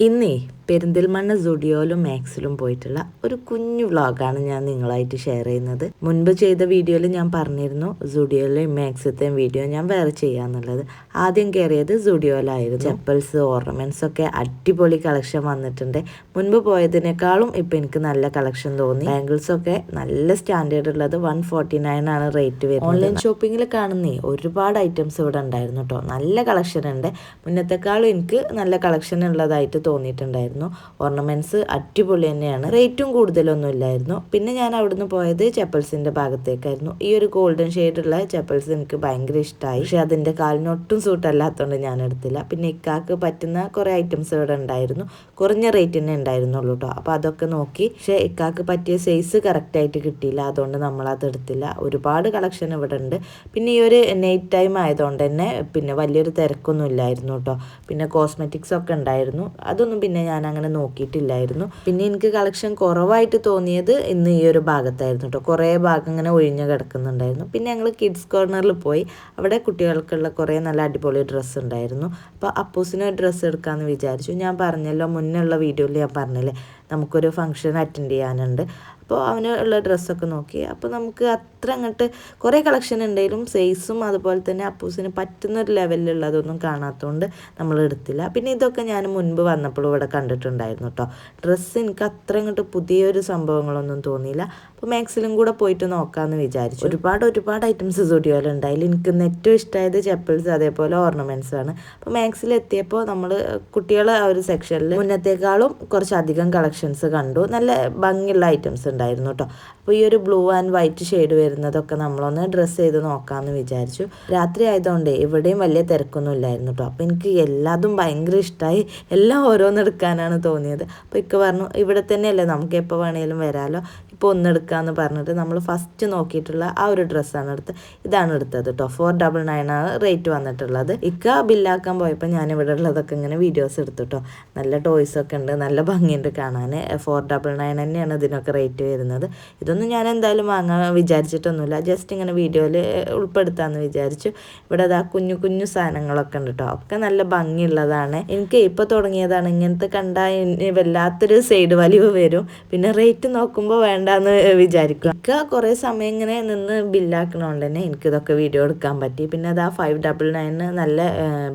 ഇന്നേ പെരിന്തൽമണ്ണ സുഡിയോയിലും മാക്സിലും പോയിട്ടുള്ള ഒരു കുഞ്ഞു വ്ളോഗാണ് ഞാൻ നിങ്ങളായിട്ട് ഷെയർ ചെയ്യുന്നത്. മുൻപ് ചെയ്ത വീഡിയോയിൽ ഞാൻ പറഞ്ഞിരുന്നു സുഡിയോയിലെയും മാക്സിലത്തെയും വീഡിയോ ഞാൻ വേറെ ചെയ്യാന്നുള്ളത്. ആദ്യം കയറിയത് സുഡിയോയിലായിരുന്നു. ചെപ്പൽസ് ഓർണമെന്റ്സ് ഒക്കെ അടിപൊളി കളക്ഷൻ വന്നിട്ടുണ്ട്. മുൻപ് പോയതിനേക്കാളും ഇപ്പൊ എനിക്ക് നല്ല കളക്ഷൻ തോന്നി. ബാംഗിൾസ് ഒക്കെ നല്ല സ്റ്റാൻഡേർഡ് ഉള്ളത് വൺ ഫോർട്ടി നയൻ ആണ് റേറ്റ് വരുന്നത്. ഓൺലൈൻ ഷോപ്പിംഗിൽ കാണുന്നേ ഒരുപാട് ഐറ്റംസ് ഇവിടെ ഉണ്ടായിരുന്നു കേട്ടോ നല്ല കളക്ഷൻ ഉണ്ട്. മുന്നത്തെക്കാളും എനിക്ക് നല്ല കളക്ഷൻ ഉള്ളതായിട്ട് തോന്നിയിട്ടുണ്ടായിരുന്നു. ഓർണമെന്റ്സ് അടിപൊളി തന്നെയാണ്. റേറ്റും കൂടുതലൊന്നും ഇല്ലായിരുന്നു. പിന്നെ ഞാൻ അവിടുന്ന് പോയത് ചപ്പൽസിന്റെ ഭാഗത്തേക്കായിരുന്നു. ഈ ഒരു ഗോൾഡൻ ഷെയ്ഡുള്ള ചെപ്പൽസ് എനിക്ക് ഭയങ്കര ഇഷ്ടമായി പക്ഷെ അതിന്റെ കാലിനൊട്ടും സൂട്ടല്ലാത്തതുകൊണ്ട് ഞാൻ എടുത്തില്ല. പിന്നെ ഇക്കാക്ക് പറ്റുന്ന കുറേ ഐറ്റംസ് ഇവിടെ ഉണ്ടായിരുന്നു. കുറഞ്ഞ റേറ്റ് തന്നെ ഉണ്ടായിരുന്നുള്ളൂ കേട്ടോ അപ്പോൾ അതൊക്കെ നോക്കി. പക്ഷെ ഇക്കാക്ക് പറ്റിയ സൈസ് കറക്റ്റായിട്ട് കിട്ടിയില്ല. അതുകൊണ്ട് നമ്മൾ അത് എടുത്തില്ല. ഒരുപാട് കളക്ഷൻ ഇവിടെ ഉണ്ട്. പിന്നെ ഈ ഒരു നൈറ്റ് ടൈം ആയതുകൊണ്ട് തന്നെ പിന്നെ വലിയൊരു തിരക്കൊന്നും ഇല്ലായിരുന്നു കേട്ടോ പിന്നെ കോസ്മെറ്റിക്സ് ഒക്കെ ഉണ്ടായിരുന്നു. അതൊന്നും പിന്നെ ഞാൻ അങ്ങനെ നോക്കിയിട്ടില്ലായിരുന്നു. പിന്നെ എനിക്ക് കളക്ഷൻ കുറവായിട്ട് തോന്നിയത് ഇന്ന് ഈ ഒരു ഭാഗത്തായിരുന്നു കേട്ടോ. കുറേ ഭാഗം ഇങ്ങനെ ഒഴിഞ്ഞു കിടക്കുന്നുണ്ടായിരുന്നു. പിന്നെ ഞങ്ങൾ കിഡ്സ് കോർണറിൽ പോയി. അവിടെ കുട്ടികൾക്കുള്ള കുറേ നല്ല അടിപൊളി ഡ്രസ്സ് ഉണ്ടായിരുന്നു. അപ്പോൾ അപ്പൂസിന് ഡ്രസ്സ് എടുക്കാമെന്ന് വിചാരിച്ചു. ഞാൻ പറഞ്ഞല്ലോ മുന്നേ ഉള്ള വീഡിയോയിൽ ഞാൻ പറഞ്ഞില്ലേ നമുക്കൊരു ഫംഗ്ഷൻ അറ്റൻഡ് ചെയ്യാനുണ്ട്. അപ്പോൾ അവന് ഉള്ള ഡ്രസ്സൊക്കെ നോക്കി. അപ്പോൾ നമുക്ക് അത്ര അങ്ങോട്ട് കുറേ കളക്ഷൻ ഉണ്ടെങ്കിലും സൈസും അതുപോലെ തന്നെ അപ്പൂസിന് പറ്റുന്ന ഒരു ലെവലിലുള്ളതൊന്നും കാണാത്തതുകൊണ്ട് നമ്മൾ എടുത്തില്ല. പിന്നെ ഇതൊക്കെ ഞാൻ മുൻപ് വന്നപ്പോഴും ഇവിടെ കണ്ടിട്ടുണ്ടായിരുന്നു കേട്ടോ. ഡ്രസ്സ് എനിക്ക് അത്ര അങ്ങോട്ട് പുതിയൊരു സംഭവങ്ങളൊന്നും തോന്നിയില്ല. അപ്പോൾ മാക്സിലും കൂടെ പോയിട്ട് നോക്കാമെന്ന് വിചാരിച്ചു. ഒരുപാട് ഒരുപാട് ഐറ്റംസ് സ്റ്റുഡിയോയിലുണ്ട് അതിൽ എനിക്ക് ഏറ്റവും ഇഷ്ടമായത് ചെപ്പിൾസ് അതേപോലെ ഓർണമെന്റ്സ് ആണ്. അപ്പോൾ മാക്സിൽ എത്തിയപ്പോൾ നമ്മൾ കുട്ടികളെ ആ ഒരു സെക്ഷനിൽ മുന്നത്തേക്കാളും കുറച്ചധികം കളക്ഷൻസ് കണ്ടു. നല്ല ഭംഗിയുള്ള ഐറ്റംസ് ഉണ്ടായിരുന്നു കേട്ടോ അപ്പോൾ ഈ ഒരു ബ്ലൂ ആൻഡ് വൈറ്റ് ഷെയ്ഡ് വരുന്നതൊക്കെ നമ്മളൊന്ന് ഡ്രസ്സ് ചെയ്ത് നോക്കാമെന്ന് വിചാരിച്ചു. രാത്രി ആയതുകൊണ്ട് ഇവിടെയും വലിയ തിരക്കൊന്നും ഇല്ലായിരുന്നു കേട്ടോ അപ്പോൾ എനിക്ക് എല്ലാതും ഭയങ്കര ഇഷ്ടമായി എല്ലാം ഓരോന്ന് എടുക്കാനാണ് തോന്നിയത്. അപ്പോൾ ഇക്ക പറഞ്ഞു ഇവിടെ തന്നെയല്ലേ നമുക്ക് എപ്പോൾ വേണേലും വരാമല്ലോ ഇപ്പോൾ ഒന്ന് എടുക്കാമെന്ന് പറഞ്ഞിട്ട് നമ്മൾ ഫസ്റ്റ് നോക്കിയിട്ടുള്ള ആ ഒരു ഡ്രസ്സാണ് എടുത്ത് ഇതാണ് എടുത്തത് കേട്ടോ ഫോർ ഡബിൾ നയൻ ആണ് റേറ്റ് വന്നിട്ടുള്ളത്. ഇക്ക ബില്ലാക്കാൻ പോയപ്പോൾ ഞാൻ ഇവിടെ ഉള്ളതൊക്കെ ഇങ്ങനെ വീഡിയോസ് എടുത്തു കേട്ടോ നല്ല ടോയ്സ് ഒക്കെ ഉണ്ട് നല്ല ഭംഗിയുണ്ട് കാണാൻ. ഫോർ ഡബിൾ നയൻ തന്നെയാണ് ഇതിനൊക്കെ റേറ്റ് വരുന്നത്. ഇതൊന്നും ഞാൻ എന്തായാലും വാങ്ങാൻ വിചാരിച്ചിട്ടൊന്നുമില്ല. ജസ്റ്റ് ഇങ്ങനെ വീഡിയോയിൽ ഉൾപ്പെടുത്താമെന്ന് വിചാരിച്ചു. ഇവിടെ അതാ കുഞ്ഞു കുഞ്ഞു സാധനങ്ങളൊക്കെ ഉണ്ട് കേട്ടോ ഒക്കെ നല്ല ഭംഗിയുള്ളതാണ്. എനിക്ക് ഇപ്പോൾ തുടങ്ങിയതാണ്. ഇങ്ങനത്തെ കണ്ടാൽ വല്ലാത്തൊരു സൈഡ് വലിവ് വരും. പിന്നെ റേറ്റ് നോക്കുമ്പോൾ വേണ്ടാന്ന് വിചാരിക്കും എനിക്ക് കുറേ സമയം ഇങ്ങനെ നിന്ന് ബില്ലാക്കണോണ്ട് തന്നെ എനിക്കിതൊക്കെ വീഡിയോ എടുക്കാൻ പറ്റി. പിന്നെ അത് ആ ഫൈവ് ഡബിൾ നയന് നല്ല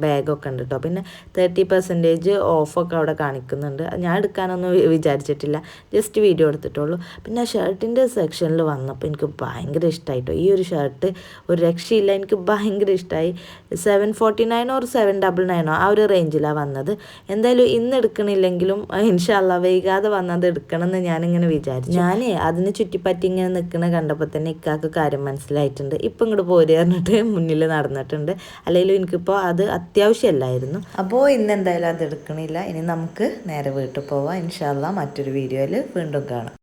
ബാഗൊക്കെ ഉണ്ട് കേട്ടോ പിന്നെ തേർട്ടി പെർസെന്റേജ് ഓഫൊക്കെ അവിടെ കാണിക്കുന്നുണ്ട്. ഞാൻ എടുക്കാനൊന്നും വിചാരിച്ചിട്ടില്ല. ജസ്റ്റ് വീഡിയോ എടുത്തിട്ടുള്ളൂ. പിന്നെ ഷർട്ടിന്റെ സെക്ഷനിൽ വന്നപ്പോൾ എനിക്ക് ഭയങ്കര ഇഷ്ടമായിട്ടോ ഈ ഒരു ഷർട്ട് ഒരു രക്ഷയില്ല. എനിക്ക് ഭയങ്കര ഇഷ്ടമായി സെവൻ ഫോർട്ടി നയനോ ഒരു സെവൻ ഡബിൾ നയനോ ആ ഒരു റേഞ്ചിലാണ് വന്നത്. എന്തായാലും ഇന്ന് എടുക്കണില്ലെങ്കിലും ഇൻഷാല്ല വൈകാതെ വന്നത് എടുക്കണം എന്ന് ഞാനിങ്ങനെ വിചാരിച്ചു. ഞാൻ അതിന് ചുറ്റിപ്പറ്റി ഇങ്ങനെ നിൽക്കണ കണ്ടപ്പോൾ തന്നെ ഇക്കാക്ക് കാര്യം മനസ്സിലായിട്ടുണ്ട്. ഇപ്പം ഇങ്ങോട്ട് പോരി പറഞ്ഞിട്ട് മുന്നിൽ നടന്നിട്ടുണ്ട്. അല്ലെങ്കിലും എനിക്കിപ്പോൾ അത് അത്യാവശ്യമല്ലായിരുന്നു അപ്പോൾ ഇന്ന് എന്തായാലും അത് എടുക്കണില്ല. ഇനി നമുക്ക് നേരെ വീട്ടിൽ പോവാം. ഇൻഷാല്ല മറ്റൊരു വീഡിയോയിൽ വീണ്ടും കാണാം.